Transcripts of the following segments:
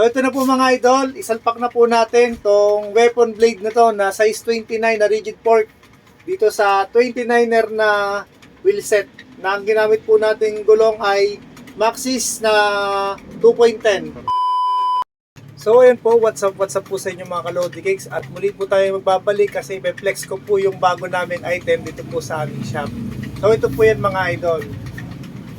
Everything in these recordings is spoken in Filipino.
So ito na po mga idol, isalpak na po natin tong weapon blade na to na size 29 na rigid fork dito sa 29er na wheel set na ang ginamit po nating gulong ay Maxis na 2.10. So ayan po, what's up, what's up po sa inyo mga kalodi cakes at muli po tayo magbabalik kasi flex ko po yung bago namin item dito po sa aming shop. So ito po yan mga idol.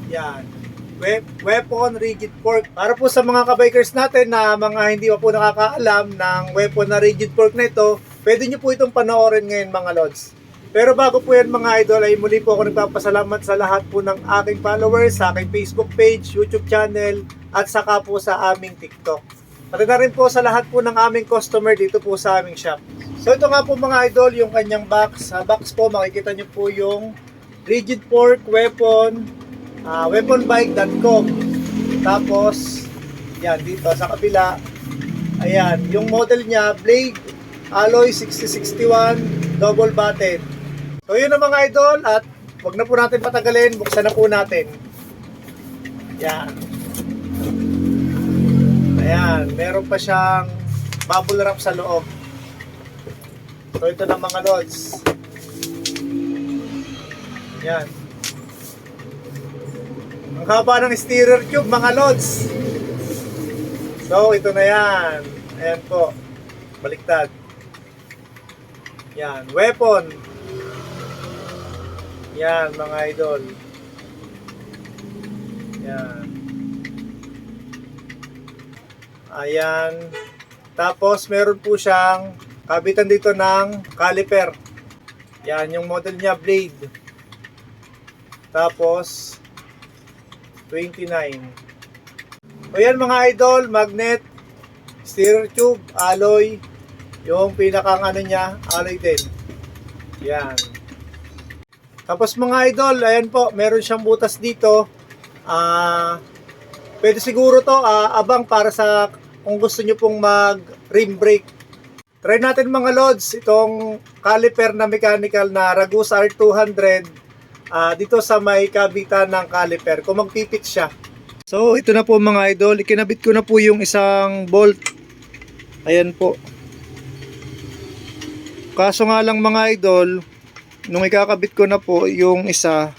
Yan. We- weapon rigid fork. Para po sa mga kabikers natin na mga hindi pa po nakakaalam ng weapon na rigid fork na ito, pwede nyo po itong panoorin ngayon mga lods. Pero bago po yan mga idol ay muli po ako nagpapasalamat sa lahat po ng aking followers, sa aking Facebook page, YouTube channel, at saka po sa aming TikTok. Pati na rin po sa lahat po ng aming customer dito po sa aming shop. So ito nga po mga idol, yung kanyang box. Sa box po makikita nyo po yung rigid fork weapon uh, weaponbike.com tapos yan dito sa kabila ayan yung model niya blade alloy 6061 double batted so yun na mga idol at wag na po natin patagalin buksan na po natin. Yan. Ayan meron pa siyang bubble wrap sa loob. So ito na mga lods yan ang haba ng steerer tube, mga lods. So, ito na yan. Ayan po. Baliktad. Yan. Weapon. Yan, mga idol. Yan. Ayan. Tapos, meron po siyang kabitan dito ng caliper. Yan, yung model niya, blade. Tapos, 29. O yan mga idol, magnet, steerer tube, alloy, yung pinakang ano niya, alloy din. Yan. Tapos mga idol, ayan po, meron siyang butas dito. Ah, pwede siguro to ah, abang para sa kung gusto niyo pong mag rim brake. Try natin mga lods, itong caliper na mechanical na Ragus R200 ah, dito sa may kabitan ng caliper kung magpipit siya. So ito na po mga idol, ikinabit ko na po yung isang bolt. Ayan po. Kaso nga lang mga idol, nung ikakabit ko na po yung isa,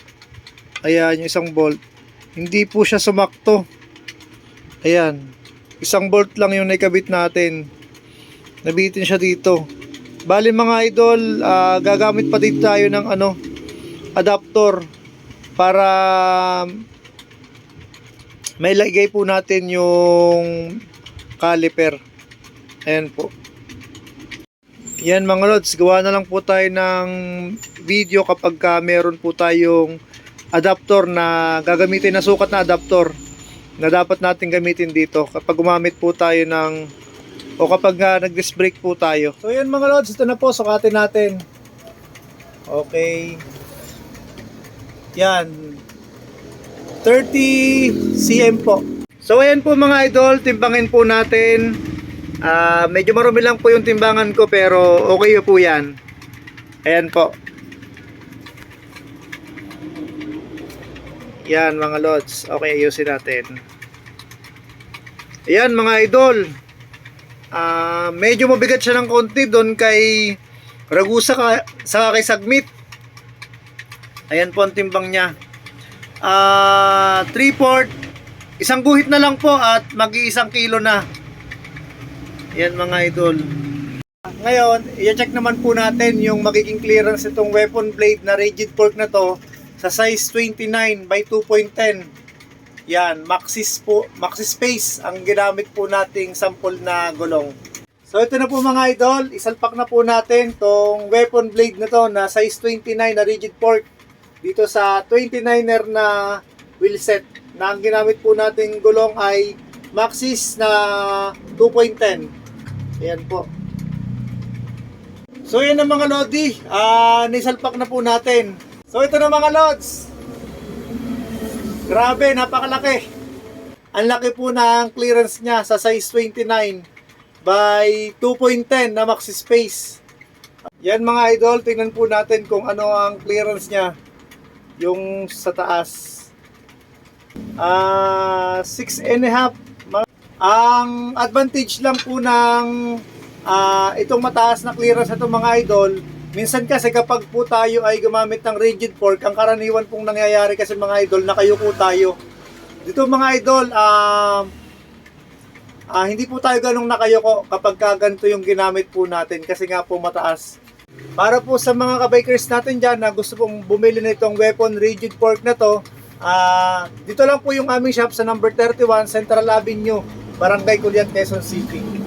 ayan yung isang bolt, hindi po siya sumakto. Ayan, isang bolt lang yung naikabit natin. Nabitin siya dito. Bali mga idol, ah, gagamit pa dito tayo ng ano, adapter para may lagay po natin yung caliper. Ayan po. Yan mga lods, gawa na lang po tayo ng video kapag ka meron po tayong adapter na gagamitin na sukat na adapter na dapat natin gamitin dito kapag gumamit po tayo ng o kapag uh, nag-disc brake po tayo. So yan mga lods, ito na po, sukatin natin. Okay. Yan. 30 cm po. So ayan po mga idol, timbangin po natin. Ah, medyo marumi lang po yung timbangan ko pero okay po yan. Ayan po. Yan mga lods. Okay, ayusin natin. Ayan mga idol. Ah, medyo mabigat siya ng konti doon kay Ragusa ka, sa kay Sagmit. Ayan po ang timbang niya. Ah, 3 port. Isang guhit na lang po at mag-iisang kilo na. Yan mga idol. Ngayon, i-check naman po natin yung magiging clearance itong weapon blade na rigid fork na to sa size 29 by 2.10. Yan, Maxis po, Maxis Space ang ginamit po nating sample na gulong. So ito na po mga idol, isalpak na po natin tong weapon blade na to na size 29 na rigid fork dito sa 29er na wheel set na ang ginamit po nating gulong ay Maxis na 2.10. Ayan po. So yan ang mga lodi, ah nisalpak na po natin. So ito na mga lods. Grabe, napakalaki. Ang laki po ng clearance niya sa size 29 by 2.10 na maxi space. Yan mga idol, tingnan po natin kung ano ang clearance niya. Yung sa taas. Ah, 6 and a half. Ang advantage lang po ng ah, itong mataas na clearance na mga idol, minsan kasi kapag po tayo ay gumamit ng rigid fork, ang karaniwan pong nangyayari kasi mga idol, nakayuko tayo. Dito mga idol, ah, ah, hindi po tayo ganong nakayuko kapag ka ganito yung ginamit po natin kasi nga po mataas. Para po sa mga kabikers natin dyan na gusto pong bumili na itong weapon rigid fork na to, ah, dito lang po yung aming shop sa number 31 Central Avenue, Barangay Culian, Quezon City.